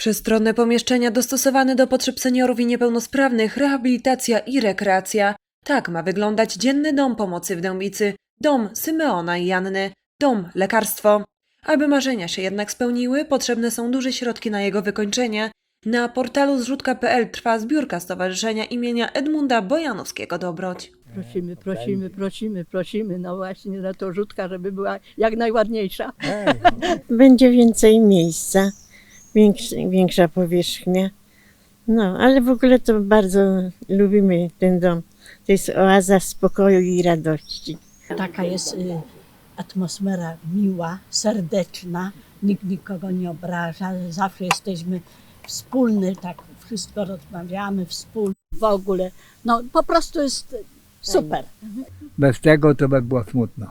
Przestronne pomieszczenia dostosowane do potrzeb seniorów i niepełnosprawnych, rehabilitacja i rekreacja. Tak ma wyglądać dzienny dom pomocy w Dębicy, dom Symeona i Janny, dom lekarstwo. Aby marzenia się jednak spełniły, potrzebne są duże środki na jego wykończenie. Na portalu zrzutka.pl trwa zbiórka Stowarzyszenia imienia Edmunda Bojanowskiego Dobroć. Prosimy, prosimy, prosimy, prosimy, no właśnie na to rzutka, żeby była jak najładniejsza. Będzie więcej miejsca, większa, większa powierzchnia. No, ale w ogóle to bardzo lubimy ten dom. To jest oaza spokoju i radości. Taka jest y, atmosfera miła, serdeczna, nikt nikogo nie obraża, zawsze jesteśmy wspólny, tak wszystko rozmawiamy wspólnie w ogóle. No po prostu jest super. Bez tego to by było smutno.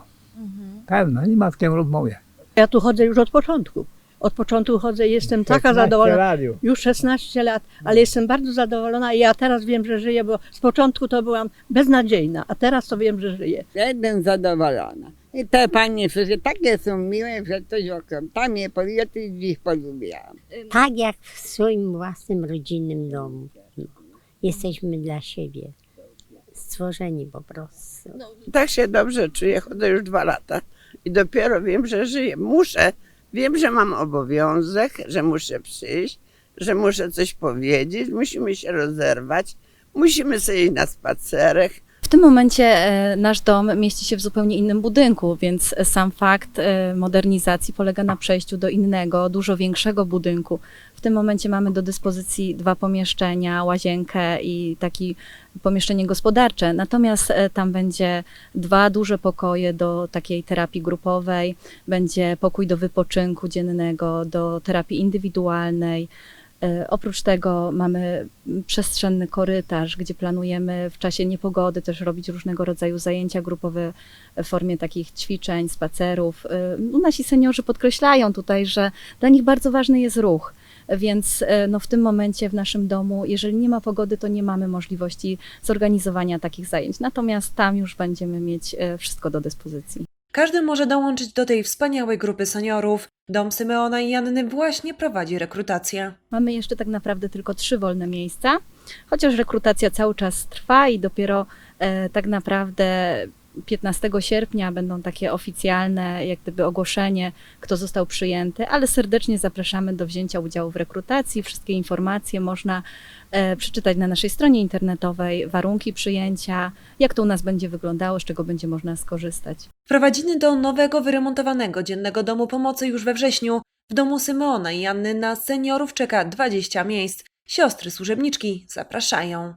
Pewno, nie ma z kim rozmawiać. Ja tu chodzę już od początku. Od początku chodzę i jestem taka 16 zadowolona. lat już. Już 16 lat, ale jestem bardzo zadowolona i ja teraz wiem, że żyję, bo z początku to byłam beznadziejna, a teraz to wiem, że żyję. Jestem zadowolona. I te panie wszystkie takie są miłe, że coś okrem. Tam je polubię, to ich polubiłam. Tak jak w swoim własnym rodzinnym domu. Jesteśmy dla siebie stworzeni po prostu. tak się dobrze czuję, chodzę już dwa lata i dopiero wiem, że żyję. Muszę, wiem, że mam obowiązek, że muszę przyjść, że muszę coś powiedzieć, musimy się rozerwać, musimy sobie iść na spacerek. W tym momencie e, nasz dom mieści się w zupełnie innym budynku, więc sam fakt e, modernizacji polega na przejściu do innego, dużo większego budynku. W tym momencie mamy do dyspozycji dwa pomieszczenia, łazienkę i takie pomieszczenie gospodarcze. Natomiast e, tam będzie dwa duże pokoje do takiej terapii grupowej, będzie pokój do wypoczynku dziennego, do terapii indywidualnej. E, Oprócz tego mamy przestrzenny korytarz, gdzie planujemy w czasie niepogody też robić różnego rodzaju zajęcia grupowe w formie takich ćwiczeń, spacerów. E, no, Nasi seniorzy podkreślają tutaj, że dla nich bardzo ważny jest ruch. Więc e, no, w tym momencie w naszym domu, jeżeli nie ma pogody, to nie mamy możliwości zorganizowania takich zajęć. Natomiast tam już będziemy mieć wszystko do dyspozycji. Każdy może dołączyć do tej wspaniałej grupy seniorów. Dom Symeona i Janny właśnie prowadzi rekrutację. Mamy jeszcze tak naprawdę tylko trzy wolne miejsca, chociaż rekrutacja cały czas trwa i dopiero e, tak naprawdę 15 sierpnia będą takie oficjalne, jak gdyby ogłoszenie, kto został przyjęty, ale serdecznie zapraszamy do wzięcia udziału w rekrutacji. Wszystkie informacje można e, przeczytać na naszej stronie internetowej, warunki przyjęcia, jak to u nas będzie wyglądało, z czego będzie można skorzystać. Wprowadziny do nowego, wyremontowanego dziennego domu pomocy już we wrześniu. W domu Symeona i Janny na seniorów czeka 20 miejsc. Siostry służebniczki zapraszają.